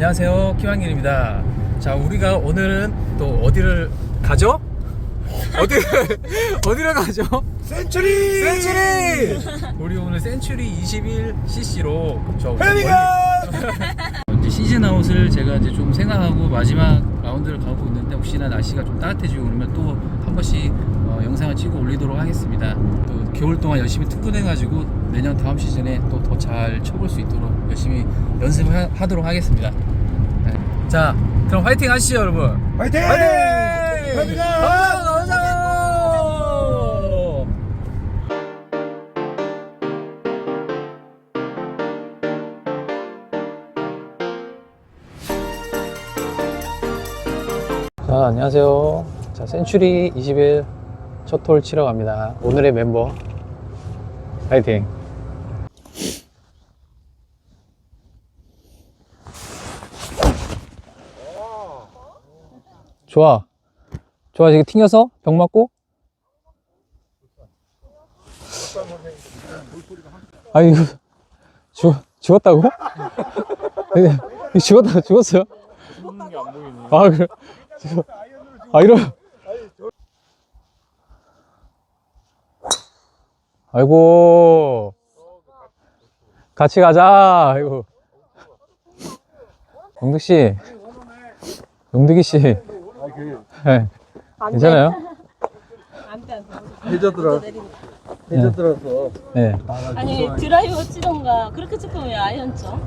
안녕하세요 키왕길입니다 자 우리가 오늘은 또 어디를 가죠? 어디를 어디를 가죠? 센츄리! 센츄리! 우리 오늘 센츄리 21cc로 저 해리가! 이제 시즌 아웃을 제가 이제 좀 생각하고 마지막 라운드를 가고 있는데 혹시나 날씨가 좀 따뜻해지고 그러면 또 한 번씩 어, 영상을 찍어 올리도록 하겠습니다. 또 겨울 동안 열심히 투근해가지고 내년 다음 시즌에 또 더 잘 쳐볼 수 있도록 열심히 연습을 하, 하도록 하겠습니다. 네. 자, 그럼 화이팅 하시죠, 여러분. 화이팅! 화이팅! 가자, 가자! 자, 안녕하세요. 자, 센츄리 21 첫 홀 치러 갑니다. 오늘의 멤버. 파이팅. 좋아. 좋아, 지금 튕겨서 병 맞고. 아, 이거, 죽, 죽었다고? 죽었다, 죽었어요? 아, 그래. 아, 이러. 아이고. 같이 가자. 아이고. 용득 씨. 용득이 씨. 네. 괜찮아요? 해저 들어. 해저 들어서. 네. 아니 드라이버 치던가 그렇게 쳤으면 왜 아이언 쳐?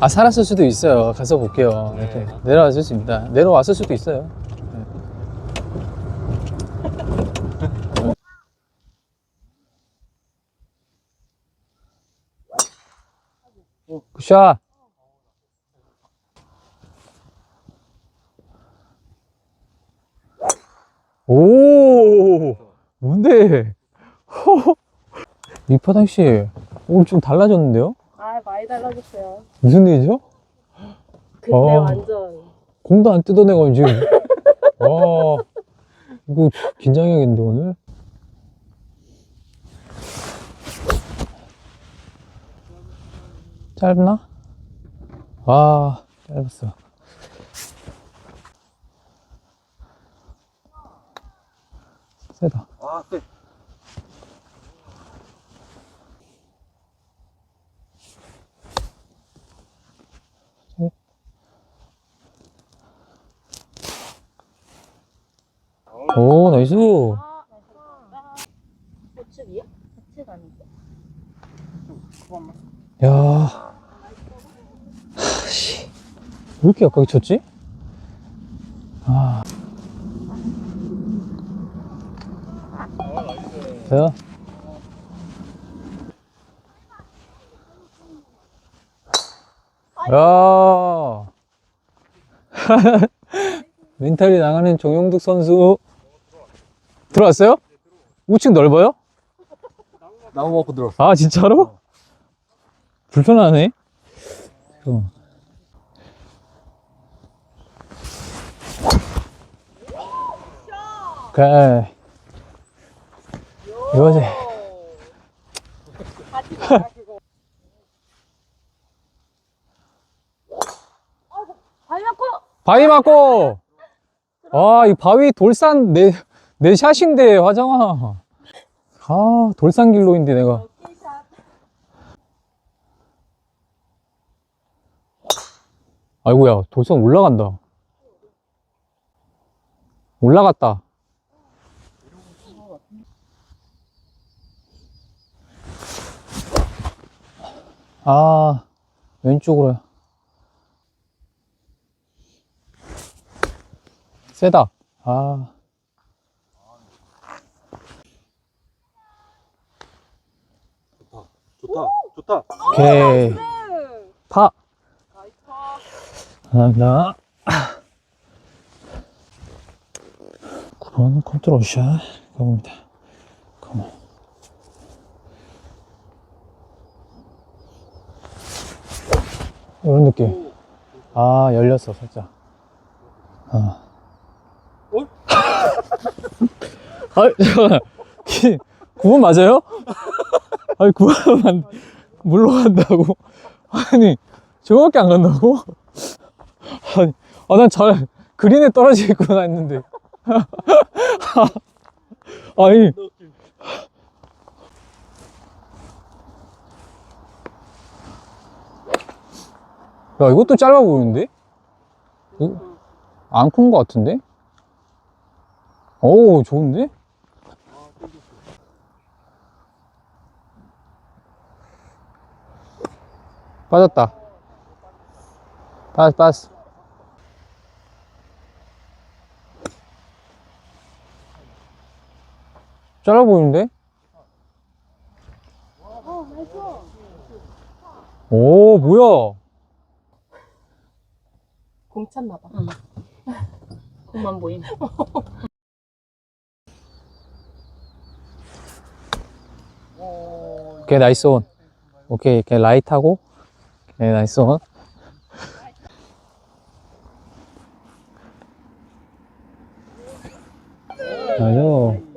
아, 살았을 수도 있어요. 가서 볼게요. 이렇게. 내려왔을 수 있습니다. 내려왔을 수도 있어요. 네. 굿샷! 오! 뭔데? 허! 이파당 씨, 오늘 좀 달라졌는데요? 아 많이 달라졌어요. 무슨 일이죠? 그때 어. 완전 공도 안 뜯어내고 지금. 와, 이거 긴장해야겠는데, 오늘? 짧나? 아, 짧았어. 세다. 아, 쎄. 오, 나이스. 아니고? 야. 씨. 왜 이렇게 약하게 쳤지? 자. 야. 멘탈이 나가는 정용득 선수. 들어왔어요? 우측 넓어요? 나무 먹고 들었어. 아 진짜로? 불편하네 어. 그래 이 거지. 바위 맞고? 바위 맞고! 아 이 바위 돌산 내, 내 샷인데 화정아. 아 돌산 길로인데 내가. 아이고야 돌산 올라간다. 올라갔다 아 왼쪽으로야 세다. 아. 좋다, 좋다. 오케이. 파. 감사합니다 9번 컨트롤 샷 가봅니다. 컴온 이런 느낌 아 열렸어 살짝 아 어? 아 잠깐만 9번 맞아요? 아니 9번 안 물러간다고 아니 저거밖에 안 간다고? 아니, 아, 난 잘, 그린에 떨어지겠구나 했는데. 아니. 야, 이것도 짧아 보이는데? 안큰것 같은데? 오, 좋은데? 빠졌다. 빠졌어, 빠졌어. 짧아 보이는데? 오, 뭐야? 공 찼나 봐. 응. 공만 보임. 오케이, 나이스 온. 오케이, 오케이, 라이트하고. 오케이, 나이스 온. 맞아.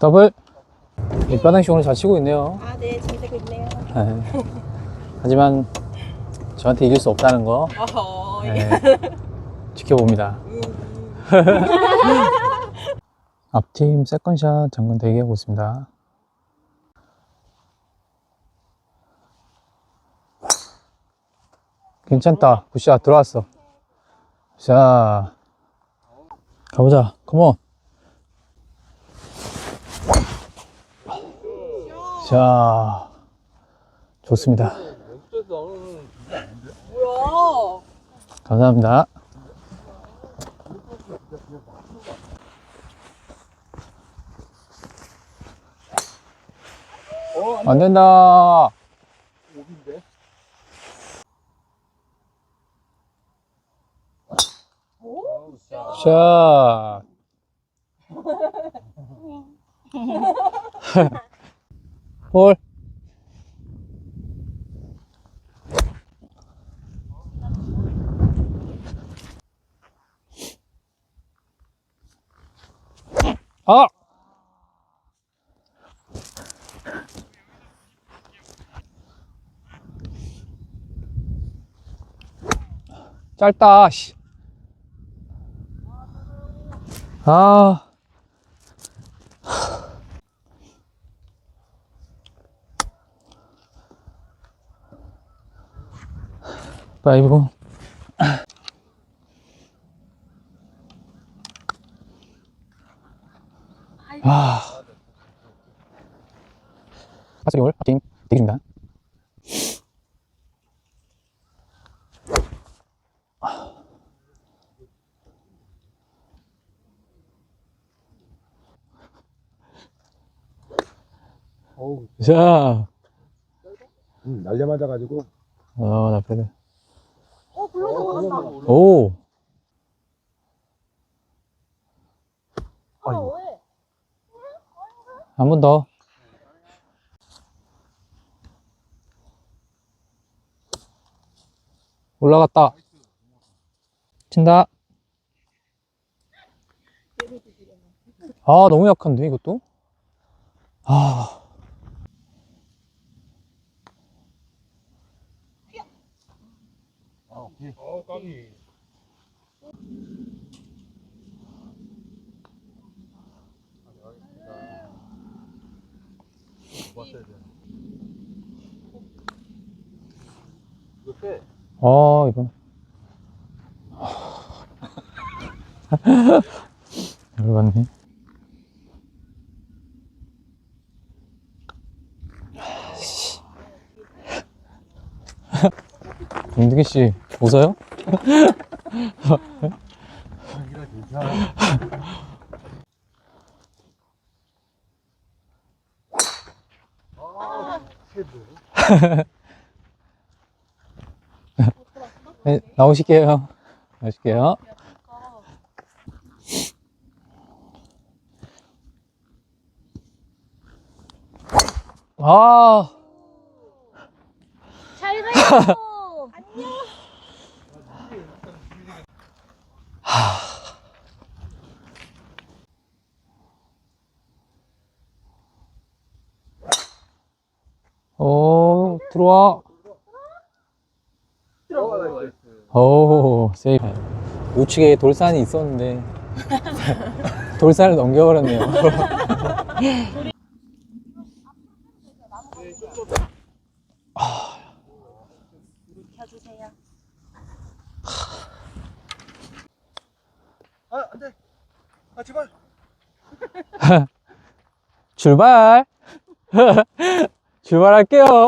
더블. 밑바닥 오늘 잘 치고 있네요. 아, 네, 재밌고 있네요. 네. 하지만 저한테 이길 수 없다는 거 어허. 네, 지켜봅니다. 앞팀 세컨샷 잠깐 대기하고 있습니다. 괜찮다. 굿샷 들어왔어. 자, 가보자. 컴온. 자, 좋습니다. 감사합니다. 안 된다. 샷. 볼. 아! 짧다, 씨. 아. 파이브. 아. 파스리올 팀 대기 중입니다. 어우, 자, 음, 날려 맞아가지고. 어, 나쁘네. 어, 불러서 올랐다. 오, 아, 왜? 한 번 더. 올라갔다. 친다. 아, 너무 약한데, 이것도? 아. 어, 까비. 아, 이거. 열받네. 김득희 씨, 웃어요? 네, 나오실게요. 나오실게요. 아, 잘 가요. 안녕. 오, 들어와. 오, 세이프. 우측에 돌산이 있었는데, 돌산을 넘겨버렸네요. 아 안 돼 아 제발 출발! 출발할게요.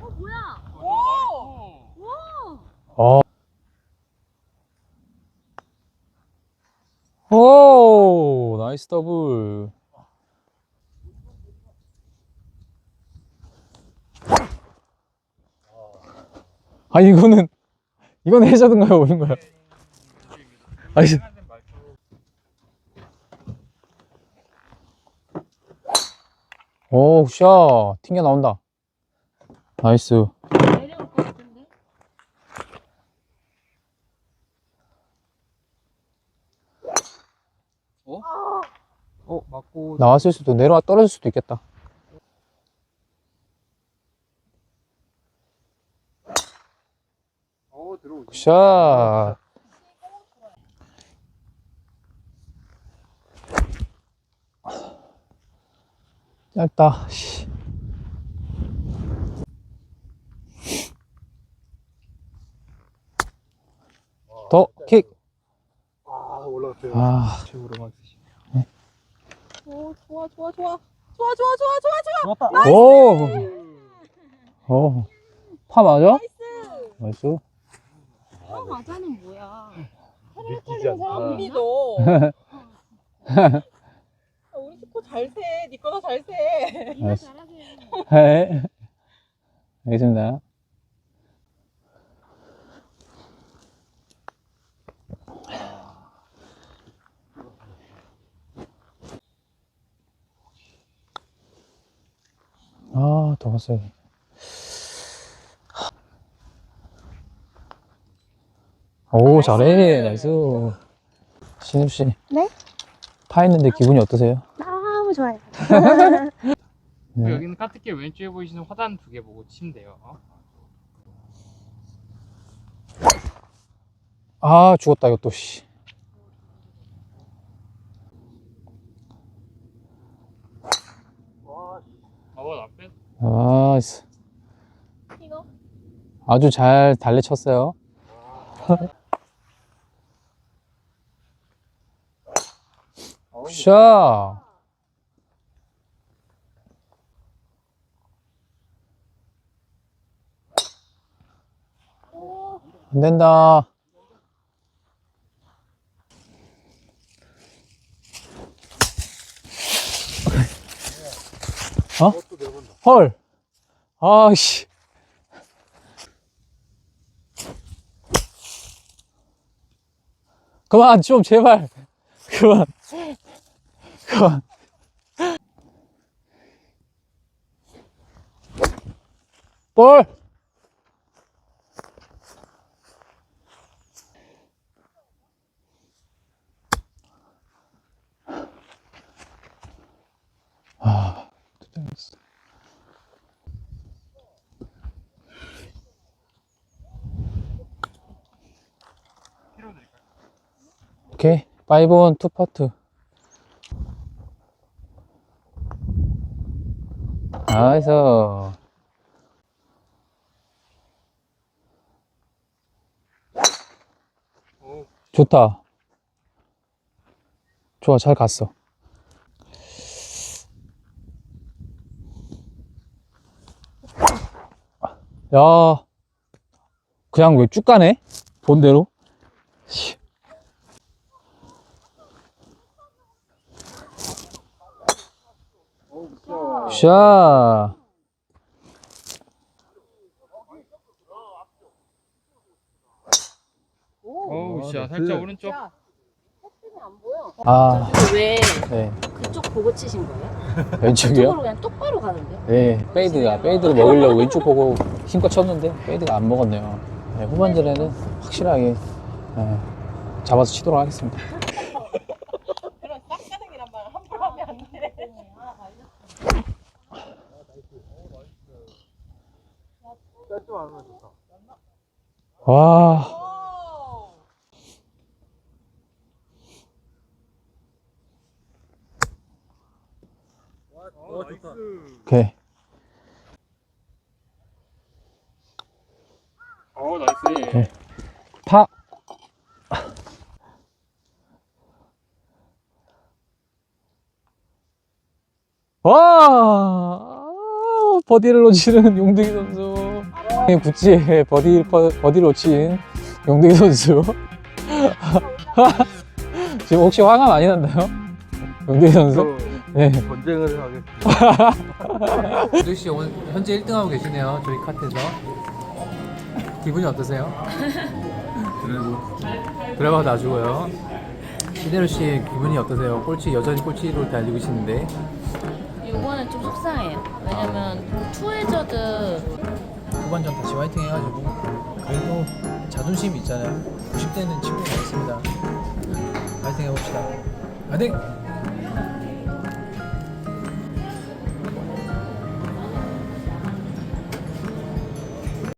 어 뭐야? 오! 와! 어. 오, 나이스 더블. 아, 이거는, 이건 해저든가요, 오는가요? 아니, 오, 샷. 튕겨 나온다. 나이스. 내려올 것 같은데? 어 맞고 나왔을 수도, 내려와 떨어질 수도 있겠다. 어 들어오지 샷. 짧다. 씨. 더 킥. 아 올라갔어요 아, 최고로만 오 좋아 좋아 좋아 좋아 좋아 좋아 좋아 좋아 오. 오. 파 맞아? 나이스. 아 맞아는 뭐야 믿기지 않다 안 믿어. 아, 우리 스코 잘 세. 니 거나 잘 세. 알았어. 잘하세요 네. 알겠습니다. 아, 더 갔어요. 오, 잘해. 나이스. 신입씨. 네? 파 했는데 기분이 어떠세요? 너무 좋아요 네. 여기는 까뜩게 왼쪽에 보이시는 화단 두 개 보고 돼요. 아, 죽었다, 이것도, 씨. 어, 나빼 나이스. 이거 아주 잘 달래쳤어요. 샷! 안 된다. 어? 헐. 아씨. 그만 좀 제발. 그만. 그만. 볼! 아, 오케이. 5온 2파트. 나이스. 좋다. 좋아, 잘 갔어. 야, 그냥 왜 쭉 가네? 본대로? 씨. 샷. 어우, 씨, 아, 살짝 그- 오른쪽. 야, 햇빛이 안 보여. 아, 왜 네. 그쪽 보고 치신 거예요? 왼쪽이요? 그쪽으로 그냥 똑바로 가는데 네, 페이드가, 페이드를 먹으려고 왼쪽 보고 힘껏 쳤는데, 페이드가 안 먹었네요. 네, 후반전에는 확실하게, 네, 잡아서 치도록 하겠습니다. 그런 싹가능이란 말 함부로 하면 안 돼. 짧지 않으면 좋다. 와, 오. 어, 좋다. 오케이. 어 나이스. 파. 와, 버디를 놓치는 용둥이 선수. 구찌에 버디, 버디를 놓친 용둥이 선수. 지금 혹시 화가 많이 났나요? 용둥이 선수? 네. 전쟁을 하겠습니다. 유도 씨 오늘 현재 1등하고 계시네요. 저희 카트에서. 기분이 어떠세요? 드라이버. 드라이버 놔주고요. 시대로 씨 기분이 어떠세요? 꼴찌 여전히 꼴찌로 달리고 계시는데 이거는 좀 속상해요. 왜냐면 투에저드 후반전 다시 화이팅 해가지고 그래도 자존심이 있잖아요. 90대는 친구가 있습니다. 화이팅 해봅시다. 화이팅!